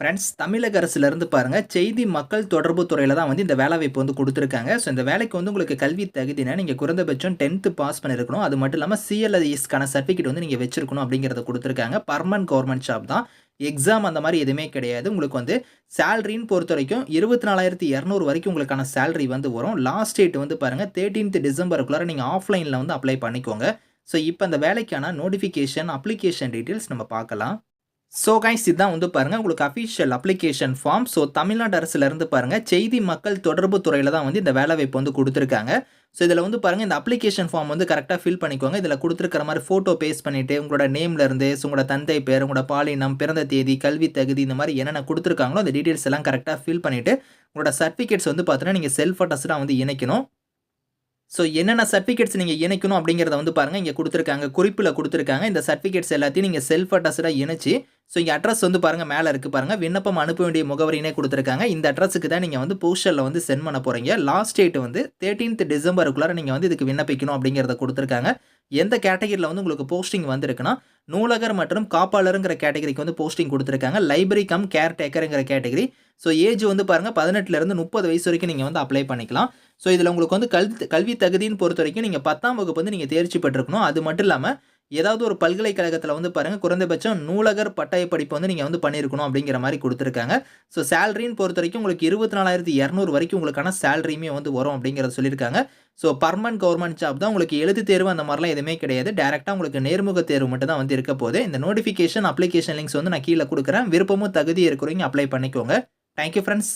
Friends தமிழக அரசுலேருந்து பாருங்கள் செய்தி மக்கள் தொடர்பு துறையில் தான் வந்து இந்த வேலைவாய்ப்பு வந்து கொடுத்துருக்காங்க. ஸோ இந்த வேலைக்கு வந்து உங்களுக்கு கல்வி தகுதினா நீங்கள் குறைந்தபட்சம் டென்த்து பாஸ் பண்ணியிருக்கணும் அது மட்டும் இல்லாமல் சிஎல்ஐஎஸ்க்கான சர்டிஃபிகேட் வந்து நீங்கள் வச்சிருக்கணும் அப்படிங்கிறத கொடுத்துருக்காங்க. பர்மனன்ட் கவர்மெண்ட் ஜாப் தான். எக்ஸாம் அந்த மாதிரி எதுவுமே கிடையாது. உங்களுக்கு வந்து சேலரின்னு பொறுத்த வரைக்கும் இருபத்தி நாலாயிரத்தி இரநூறு வரைக்கும் உங்களுக்கான சேலரி வந்து வரும். லாஸ்ட் டேட் வந்து பாருங்கள் தேர்ட்டீன்த் டிசம்பருக்குள்ளார நீங்கள் ஆஃப்லைனில் வந்து அப்ளை பண்ணிக்கோங்க. ஸோ இப்போ அந்த வேலைக்கான நோட்டிஃபிகேஷன் அப்ளிகேஷன் டீட்டெயில்ஸ் நம்ம பார்க்கலாம். ஸோ கைஸ் இதுதான் வந்து பாருங்கள் உங்களுக்கு official application form so Tamil Nadu அரசுலேருந்து பாருங்கள் செய்தி மக்கள் தொடர்பு துறையில் தான் வந்து இந்த வேலை வாய்ப்பு வந்து கொடுத்துருக்காங்க. ஸோ இதில் வந்து பாருங்கள் இந்த அப்ளிகேஷன் ஃபார்ம் வந்து கரெக்டாக ஃபில் பண்ணிக்கோங்க. இதில் கொடுத்துருக்கிற மாதிரி ஃபோட்டோ பேஸ் பண்ணிவிட்டு உங்களோட நேம்லேருந்து ஸோ உங்களோட தந்தை பேர் உங்களோட பாலினம் பிறந்த தேதி கல்வி தகுதி இந்த மாதிரி என்னென்ன கொடுத்துருக்காங்களோ அந்த டீட்டெயில்ஸ் எல்லாம் கரெக்டாக ஃபில் பண்ணிவிட்டு உங்களோட சர்டிஃபிகேட்ஸ் வந்து பார்த்தீங்கன்னா நீங்கள் செல்ஃப் அட்டஸ்டாக வந்து இணைக்கணும். ஸோ என்னென்ன சர்டிஃபிகேட்ஸ் நீங்கள் இணைக்கணும் அப்படிங்கிறத வந்து பாருங்கள் இங்கே கொடுத்துருக்காங்க குறிப்பில் கொடுத்துருக்காங்க. இந்த சர்டிஃபிகேட்ஸ் எல்லாத்தையும் நீங்கள் செல்ஃப் அட்ரஸ்டாக இணைச்சி ஸோ இங்கே அட்ரஸ் வந்து பாருங்கள் மேலே இருக்குது பாருங்கள் விண்ணப்பம் அனுப்ப வேண்டிய முகவரினே கொடுத்துருக்காங்க. இந்த அட்ரஸுக்கு தான் நீங்கள் வந்து போஸ்டரில் வந்து சென்ட் பண்ண போகிறீங்க லாஸ்ட் டேட் வந்து தேர்ட்டீன்த் டிசம்பருக்குள்ளார நீங்கள் வந்து இதுக்கு விண்ணப்பிக்கணும் அப்படிங்கிறத கொடுத்துருக்காங்க. எந்த கேட்டகரியில் வந்து உங்களுக்கு போஸ்டிங் வந்திருக்குன்னா நூலகர் மற்றும் காப்பாளருங்கிற கேட்டகரிக்கு வந்து போஸ்டிங் கொடுத்துருக்காங்க. லைப்ரரி கம் கேர் டேக்கருங்கிற கேட்டகரி ஸோ ஏஜ் வந்து பாருங்கள் பதினெட்டுலேருந்து முப்பது வயசு வரைக்கும் நீங்கள் வந்து அப்ளை பண்ணிக்கலாம். ஸோ இதில் உங்களுக்கு வந்து கல்வி கல்வி தகுதின்னு பொறுத்த வரைக்கும் நீங்கள் பத்தாம் வகுப்பு வந்து நீங்கள் தேர்ச்சி பெற்றிருக்கணும். அது மட்டும் இல்லாமல் ஏதாவது ஒரு பல்கலைக்கழகத்தில் வந்து பாருங்கள் குறைந்தபட்சம் நூலகர் பட்டய படிப்பு வந்து நீங்கள் வந்து பண்ணியிருக்கணும் அப்படிங்கிற மாதிரி கொடுத்துருக்காங்க. ஸோ சேலரின்னு பொறுத்த வரைக்கும் உங்களுக்கு இருபத்தி நாலாயிரத்தி இரநூறு வரைக்கும் உங்களுக்கான சேலரியுமே வந்து வரும் அப்படிங்கிறத சொல்லியிருக்காங்க. ஸோ பர்மனன்ட் கவர்மெண்ட் ஜாப் தான் உங்களுக்கு எழுத்து தேர்வு அந்த மாதிரிலாம் எதுவுமே கிடையாது. டேரெக்டாக உங்களுக்கு நேர்முக தேர்வு மட்டும் தான் வந்து இருக்க போது இந்த நோட்டிஃபிகேஷன் அப்ளிகேஷன் லிங்க்ஸ் வந்து நான் கீழே கொடுக்குறேன். விருப்பமும் தகுதி இருக்கிறவங்க அப்ளை பண்ணிக்கோங்க. Thank you friends